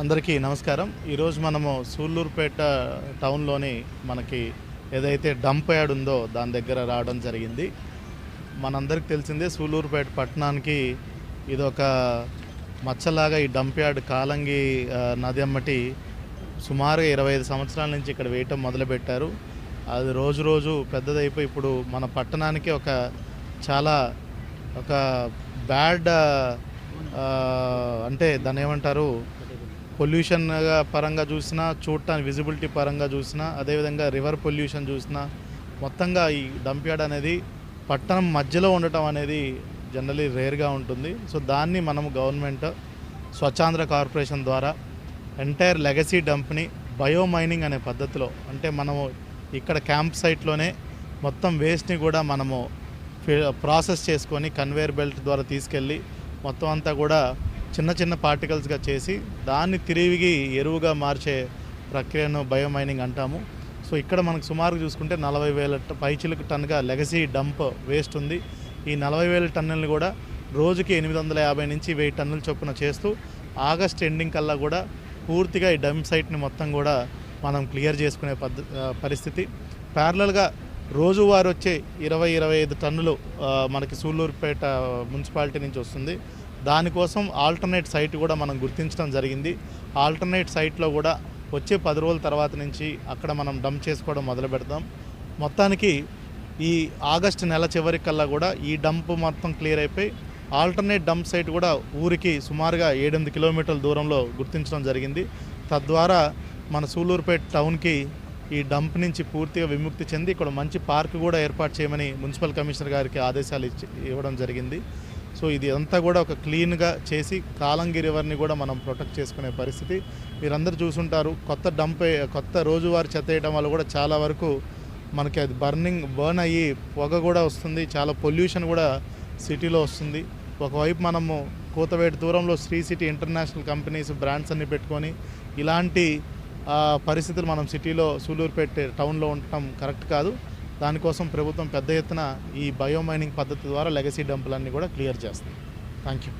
అందరికీ నమస్కారం. ఈరోజు మనము సూళ్ళూరుపేట టౌన్లోని మనకి ఏదైతే డంప్ యార్డ్ ఉందో దాని దగ్గర రావడం జరిగింది. మనందరికి తెలిసిందే సూళ్ళూరుపేట పట్టణానికి ఇదొక మచ్చలాగా ఈ డంప్ యార్డ్ కాలంగి నది అమ్మటి సుమారుగా ఇరవై ఐదు సంవత్సరాల నుంచి ఇక్కడ వేయటం మొదలుపెట్టారు. అది రోజు రోజు పెద్దదైపోయి ఇప్పుడు మన పట్టణానికి ఒక చాలా ఒక బ్యాడ్ అంటే దాన్ని ఏమంటారు? పొల్యూషన్ పరంగా చూసినా చూడటానికి విజిబిలిటీ పరంగా చూసినా అదేవిధంగా రివర్ పొల్యూషన్ చూసినా మొత్తంగా ఈ డంప్యార్డ్ అనేది పట్టణం మధ్యలో ఉండటం అనేది జనరలీ రేర్గా ఉంటుంది. సో దాన్ని మనం గవర్నమెంట్ స్వచ్ఛాంధ్ర కార్పొరేషన్ ద్వారా ఎంటైర్ లెగసీ డంప్ని బయో మైనింగ్ అనే పద్ధతిలో అంటే మనము ఇక్కడ క్యాంప్ సైట్లోనే మొత్తం వేస్ట్ని కూడా మనము ప్రాసెస్ చేసుకొని కన్వేయర్ బెల్ట్ ద్వారా తీసుకెళ్ళి మొత్తం అంతా కూడా చిన్న చిన్న పార్టికల్స్గా చేసి దాన్ని తిరిగి ఎరువుగా మార్చే ప్రక్రియను బయోమైనింగ్ అంటాము. సో ఇక్కడ మనకు సుమారు చూసుకుంటే నలభై వేల పైచిలకు టన్నుగా లెగసీ డంప్ వేస్ట్ ఉంది. ఈ నలభై వేల టన్నులను కూడా రోజుకి ఎనిమిది వందల యాభై నుంచి వెయ్యి టన్నుల చొప్పున చేస్తూ ఆగస్ట్ ఎండింగ్ కల్లా కూడా పూర్తిగా ఈ డంప్ సైట్ని మొత్తం కూడా మనం క్లియర్ చేసుకునే పద్ధ పరిస్థితి. ప్యారలల్గా రోజువారు వచ్చే ఇరవై ఇరవై ఐదు టన్నులు మనకి సూళ్ళూరుపేట మున్సిపాలిటీ నుంచి వస్తుంది. దానికోసం ఆల్టర్నేట్ సైట్ కూడా మనం గుర్తించడం జరిగింది. ఆల్టర్నేట్ సైట్లో కూడా వచ్చే పది రోజుల తర్వాత నుంచి అక్కడ మనం డంప్ చేసుకోవడం మొదలు పెడతాం. మొత్తానికి ఈ ఆగస్టు నెల చివరికల్లా కూడా ఈ డంప్ మొత్తం క్లియర్ అయిపోయి ఆల్టర్నేట్ డంప్ సైట్ కూడా ఊరికి సుమారుగా ఏడెనిమిది కిలోమీటర్ల దూరంలో గుర్తించడం జరిగింది. తద్వారా మన సూళ్ళూరుపేట టౌన్కి ఈ డంప్ నుంచి పూర్తిగా విముక్తి చెంది ఇక్కడ మంచి పార్క్ కూడా ఏర్పాటు చేయమని మున్సిపల్ కమిషనర్ గారికి ఆదేశాలు ఇచ్చి ఇవ్వడం జరిగింది. సో ఇది అంతా కూడా ఒక క్లీన్గా చేసి కాలంగిరి రివర్ని కూడా మనం ప్రొటెక్ట్ చేసుకునే పరిస్థితి. మీరందరూ చూసుంటారు కొత్త డంప్ కొత్త రోజువారీ చెత్త వేయడం వల్ల కూడా చాలా వరకు మనకి అది బర్నింగ్ బర్న్ అయ్యి పొగ కూడా వస్తుంది చాలా పొల్యూషన్ కూడా సిటీలో వస్తుంది. ఒకవైపు మనము కూతవేటి దూరంలో Sri City international companies brands అన్ని పెట్టుకొని ఇలాంటి పరిస్థితులు మనం సిటీలో సూలూరుపేట టౌన్లో ఉండటం కరెక్ట్ కాదు. దానికోసం ప్రభుత్వం పెద్ద ఎత్తున ఈ బయోమైనింగ్ పద్ధతి ద్వారా లెగసీ డంపులన్నీ కూడా క్లియర్ చేస్తుంది. Thank you